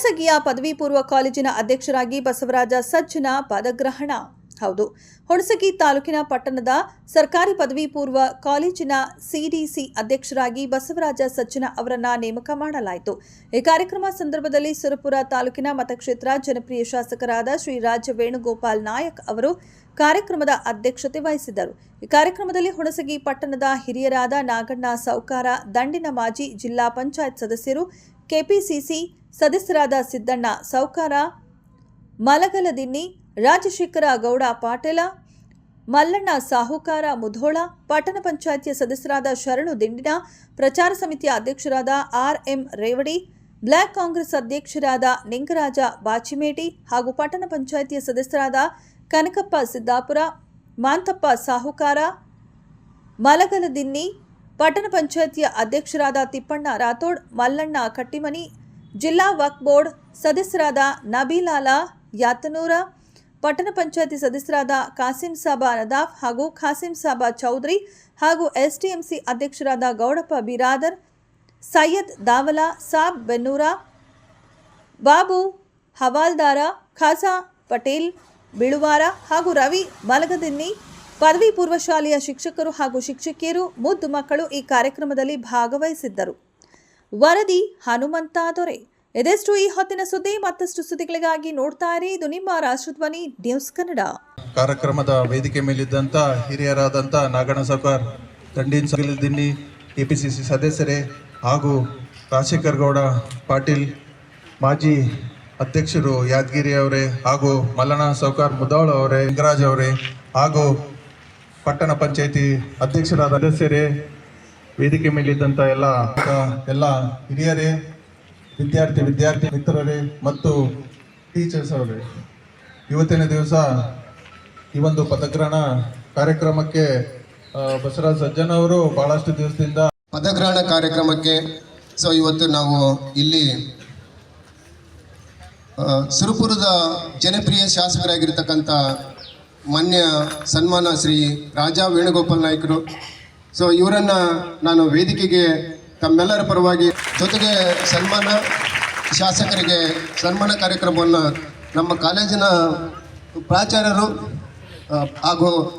ಹುಣಸಗಿಯ ಪದವಿ ಪೂರ್ವ ಕಾಲೇಜಿನ ಅಧ್ಯಕ್ಷರಾಗಿ ಬಸವರಾಜ ಸಜ್ಜನ ಪದಗ್ರಹಣ. ಹೌದು, ಹುಣಸಗಿ ತಾಲೂಕಿನ ಪಟ್ಟಣದ ಸರ್ಕಾರಿ ಪದವಿ ಪೂರ್ವ ಕಾಲೇಜಿನ ಸಿಡಿಸಿ ಅಧ್ಯಕ್ಷರಾಗಿ ಬಸವರಾಜ ಸಜ್ಜನ ಅವರನ್ನ ನೇಮಕ ಮಾಡಲಾಯಿತು. ಈ ಕಾರ್ಯಕ್ರಮ ಸಂದರ್ಭದಲ್ಲಿ ಸುರಪುರ ತಾಲೂಕಿನ ಮತಕ್ಷೇತ್ರ ಜನಪ್ರಿಯ ಶಾಸಕರಾದ ಶ್ರೀ ರಾಜ ವೇಣುಗೋಪಾಲ್ ನಾಯಕ್ ಅವರು ಕಾರ್ಯಕ್ರಮದ ಅಧ್ಯಕ್ಷತೆ ವಹಿಸಿದ್ದರು ಈ ಕಾರ್ಯಕ್ರಮದಲ್ಲಿ ಹುಣಸಗಿ ಪಟ್ಟಣದ ಹಿರಿಯರಾದ ನಾಗಣ್ಣ ಸೌಕಾರ, ದಂಡಿನ ಮಾಜಿ ಜಿಲ್ಲಾ ಪಂಚಾಯತ್ ಸದಸ್ಯರು ಕೆಪಿಸಿಸಿ ಸದಸ್ಯರಾದ ಸಿದ್ದಣ್ಣ ಸೌಕಾರ, ಮಲಗಲದಿನ್ನಿ, ರಾಜಶೇಖರ ಗೌಡ ಪಾಟೀಲ, ಮಲ್ಲಣ್ಣ ಸಾಹುಕಾರ ಮುಧೋಳ, ಪಟ್ಟಣ ಪಂಚಾಯತಿಯ ಸದಸ್ಯರಾದ ಶರಣು ದಿಂಡಿನ, ಪ್ರಚಾರ ಸಮಿತಿಯ ಅಧ್ಯಕ್ಷರಾದ R M Revadi, block Congress ಅಧ್ಯಕ್ಷರಾದ ನಿಂಗರಾಜ ಬಾಚಿಮೇಟಿ ಹಾಗೂ ಪಟ್ಟಣ ಪಂಚಾಯತಿಯ ಸದಸ್ಯರಾದ ಕನಕಪ್ಪ ಸಿದ್ದಾಪುರ, ಮಾಂತಪ್ಪ ಸಾಹುಕಾರ, ಮಲಗಲದಿನ್ನಿ ಪಟ್ಟಣ ಪಂಚಾಯತಿಯ ಅಧ್ಯಕ್ಷರಾದ ತಿಪ್ಪಣ್ಣ ರಾಥೋಡ್, ಮಲ್ಲಣ್ಣ ಕಟ್ಟಿಮನಿ, ಜಿಲ್ಲಾ ವಕ್ ಬೋರ್ಡ್ ಸದಸ್ಯರಾದ ನಬೀಲಾಲ ಯಾತನೂರ, ಪಟ್ಟಣ ಪಂಚಾಯತಿ ಸದಸ್ಯರಾದ ಕಾಸಿಂ ಸಾಬಾ ನದಾಫ್ ಹಾಗೂ ಖಾಸಿಂ ಸಾಬಾ ಚೌಧರಿ ಹಾಗೂ ಎಸ್ಟಿಎಂಸಿ ಅಧ್ಯಕ್ಷರಾದ ಗೌಡಪ್ಪ ಬಿರಾದರ್, ಸೈಯದ್ ದಾವಲಾ ಸಾಬ್ ಬೆನ್ನೂರ, ಬಾಬು ಹವಾಲ್ದಾರ, ಖಾಸಾ ಪಟೇಲ್ ಬಿಳುವಾರ ಹಾಗೂ ರವಿ ಮಲಗದಿನ್ನಿ ಪದವಿ ಪೂರ್ವ ಶಾಲೆಯ ಶಿಕ್ಷಕರು ಹಾಗೂ ಶಿಕ್ಷಕಿಯರು ಮುದ್ದು ಮಕ್ಕಳು ಈ ಕಾರ್ಯಕ್ರಮದಲ್ಲಿ ಭಾಗವಹಿಸಿದ್ದರು. ವರದಿ ಹನುಮಂತ ದೊರೆ. ಇದೆಷ್ಟು ಈ ಹೊತ್ತಿನ ಸುದ್ದಿ ಮತ್ತಷ್ಟು ಸುದ್ದಿಗಳಿಗಾಗಿ ನೋಡ್ತಾ ಇರಿ. ಇದು ನಿಮ್ಮ ರಾಷ್ಟ್ರಧ್ವನಿ ನ್ಯೂಸ್ ಕನ್ನಡ. ಕಾರ್ಯಕ್ರಮದ ವೇದಿಕೆ ಮೇಲಿದ್ದಂಥ ಹಿರಿಯರಾದಂಥ Naganna Savkar, Dandina Dinni A P C C ಸದಸ್ಯರೇ ಹಾಗೂ ರಾಜಶೇಖರ್ ಗೌಡ, ಪಾಟೀಲ್, ಮಾಜಿ ಅಧ್ಯಕ್ಷರು ಯಾದಗಿರಿ ಅವರೇ ಹಾಗೂ ಮಲ್ಲಣ್ಣ ಸೌಕಾರ್ ಮುದಾಳ್ ಅವರೇ, ಲಿಂಗರಾಜ್ ಅವರೇ ಹಾಗೂ ಪಟ್ಟಣ ಪಂಚಾಯತಿ ಅಧ್ಯಕ್ಷರಾದ ಸದಸ್ಯರೇ, ವೇದಿಕೆ ಮೇಲಿದ್ದಂಥ ಎಲ್ಲ ಎಲ್ಲ ಹಿರಿಯರೇ, ವಿದ್ಯಾರ್ಥಿ ವಿದ್ಯಾರ್ಥಿ ಮಿತ್ರರೇ ಮತ್ತು ಟೀಚರ್ಸ್ ಅವರೇ, ಇವತ್ತಿನ ದಿವಸ ಈ ಒಂದು ಪದಗ್ರಹಣ ಕಾರ್ಯಕ್ರಮಕ್ಕೆ ಬಸವರಾಜ ಸಜ್ಜನ್ ಅವರು ಬಹಳಷ್ಟು ದಿವಸದಿಂದ ಪದಗ್ರಹಣ ಕಾರ್ಯಕ್ರಮಕ್ಕೆ, ಸೊ ಇವತ್ತು ನಾವು ಇಲ್ಲಿ ಸುರಪುರದ ಜನಪ್ರಿಯ ಶಾಸಕರಾಗಿರ್ತಕ್ಕಂಥ ಮಾನ್ಯ ಸನ್ಮಾನ ಶ್ರೀ ರಾಜಾ ವೇಣುಗೋಪಾಲ್ ನಾಯ್ಕರು. ಸೊ ಇವರನ್ನು ನಾನು ವೇದಿಕೆಗೆ ತಮ್ಮೆಲ್ಲರ ಪರವಾಗಿ ಜೊತೆಗೆ ಸನ್ಮಾನ, ಶಾಸಕರಿಗೆ ಸನ್ಮಾನ ಕಾರ್ಯಕ್ರಮವನ್ನು ನಮ್ಮ ಕಾಲೇಜಿನ ಪ್ರಾಚಾರ್ಯರು ಹಾಗೂ